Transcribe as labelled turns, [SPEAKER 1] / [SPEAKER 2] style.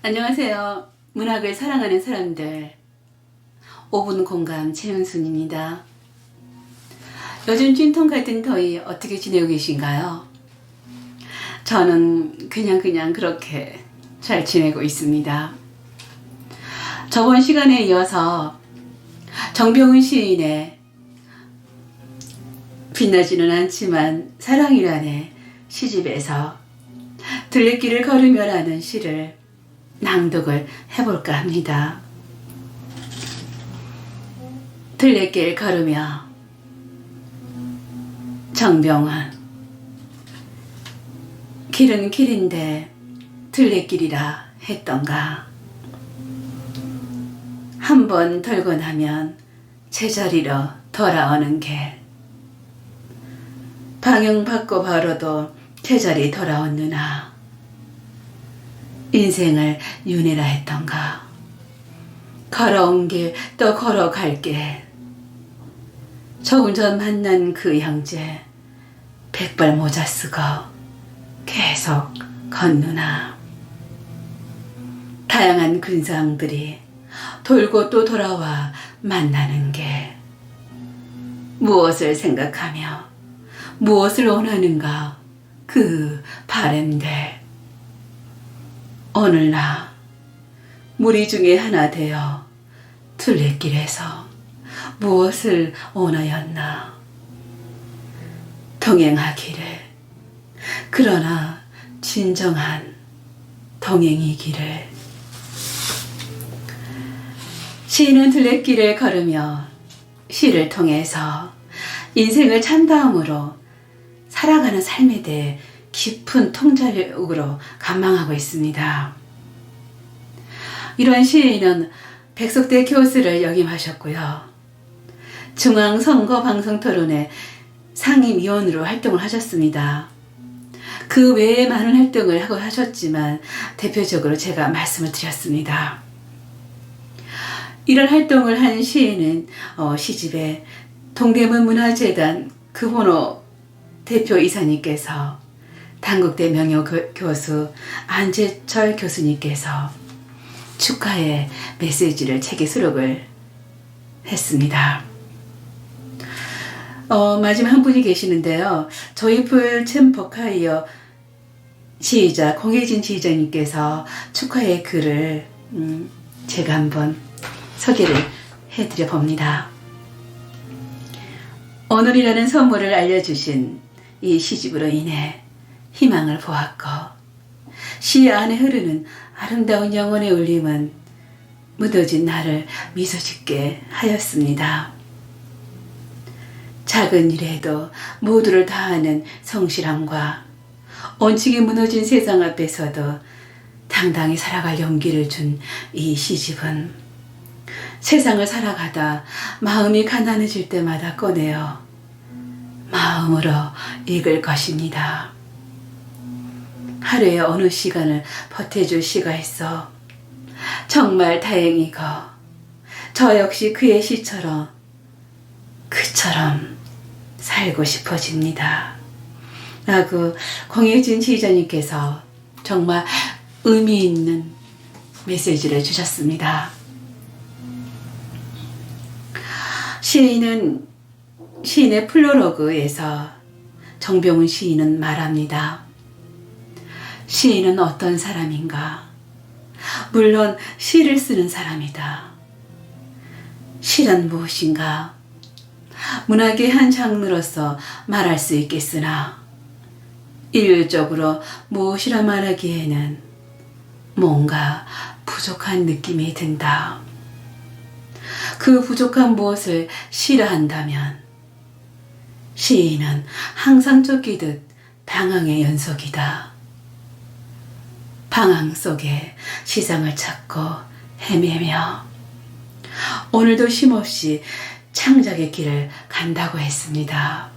[SPEAKER 1] 안녕하세요. 문학을 사랑하는 사람들. 5분 공감 최은순입니다. 요즘 찐통 같은 더위 어떻게 지내고 계신가요? 저는 그냥 그냥 그렇게 잘 지내고 있습니다. 저번 시간에 이어서 정병훈 시인의 빛나지는 않지만 사랑이라는 시집에서 들레길을 걸으며라는 시를 낭독을 해볼까 합니다. 들레길 걸으며 정병환. 길은 길인데 들레길이라 했던가. 한 번 돌고 나면 제자리로 돌아오는 길. 방향 바꿔 바로도 제자리 돌아온 누나 인생을 윤회라 했던가? 걸어온 길 또 걸어갈 길. 조금 전 만난 그 형제 백발 모자 쓰고 계속 걷누나. 다양한 근상들이 돌고 또 돌아와 만나는 게 무엇을 생각하며 무엇을 원하는가? 그 바램대 오늘 나 무리 중에 하나 되어 둘레길에서 무엇을 원하였나? 동행하기를 그러나 진정한 동행이기를. 시인은 둘레길을 걸으며 시를 통해서 인생을 찬 다음으로 살아가는 삶에 대해 깊은 통찰력으로 감망하고 있습니다. 이런 시인은 백석대 교수를 역임하셨고요. 중앙선거방송토론회 상임위원으로 활동을 하셨습니다. 그 외에 많은 활동을 하고 하셨지만 대표적으로 제가 말씀을 드렸습니다. 이런 활동을 한 시인은 어, 시집에 동대문 문화재단 그번호 대표 이사님께서 단국대 명예 교- 교수 안재철 교수님께서 축하의 메시지를 책에 수록을 했습니다. 어, 마지막 한 분이 계시는데요. 조이풀 챔버카이어 시이자 공혜진 지휘자님께서 축하의 글을 음, 제가 한번 소개를 해드려 봅니다. 오늘이라는 선물을 알려주신 이 시집으로 인해 희망을 보았고 시 안에 흐르는 아름다운 영혼의 울림은 묻어진 나를 미소 짓게 하였습니다. 작은 일에도 모두를 다하는 성실함과 원칙이 무너진 세상 앞에서도 당당히 살아갈 용기를 준 이 시집은 세상을 살아가다 마음이 가난해질 때마다 꺼내어 마음으로 읽을 것입니다. 하루에 어느 시간을 버텨줄 시가 있어 정말 다행이고 저 역시 그의 시처럼 그처럼 살고 싶어집니다. 라고 공혜진 지휘자님께서 정말 의미 있는 메시지를 주셨습니다. 시인은 시인의 플로로그에서 정병훈 시인은 말합니다. 시인은 어떤 사람인가? 물론 시를 쓰는 사람이다. 시란 무엇인가? 문학의 한 장르로서 말할 수 있겠으나 일률적으로 무엇이라 말하기에는 뭔가 부족한 느낌이 든다. 그 부족한 무엇을 싫어한다면 시인은 항상 쫓기듯 방황의 연속이다. 방황 속에 시장을 찾고 헤매며 오늘도 쉼없이 창작의 길을 간다고 했습니다.